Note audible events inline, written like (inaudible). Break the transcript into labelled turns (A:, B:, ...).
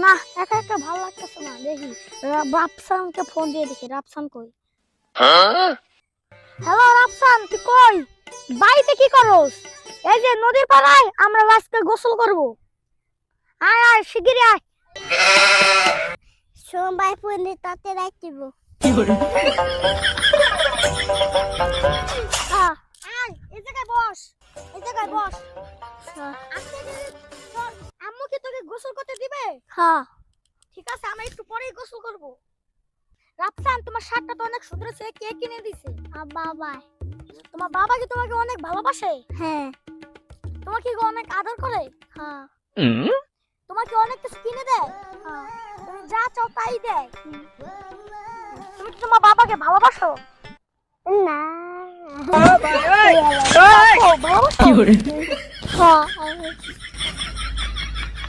A: না একা একা ভালো লাগতেছে না দেখি। রা- রাফসানকে ফোন দিয়ে দেখি রাফসান কই? হ্যালো রাফসান তুই কই? বাড়িতে কি করস? এই যে নদীর পাড়ায় আমরা আজকে গোসল করব। আয় আয় শিগগিরই আয়। সোমবার পর্যন্ত তাতে রাখব (laughs) হ্যাঁ। ঠিক আছে আমরা একটু পরেই গোসল করব। রাফসান তোমার শার্টটা তো অনেক সুন্দর আছে কে কিনে দিছে? বাবা। তোমার বাবা কি তোমাকে অনেক ভালোবাসে? হ্যাঁ। তোমাকে কি অনেক আদর করে? হ্যাঁ। তোমাকে অনেক কিছু কিনে দেয়? হ্যাঁ। তুমি যা চাও তাই দেয়। তুমি তোমার বাবাকে ভালোবাসো? না। ভালোবাসো? হ্যাঁ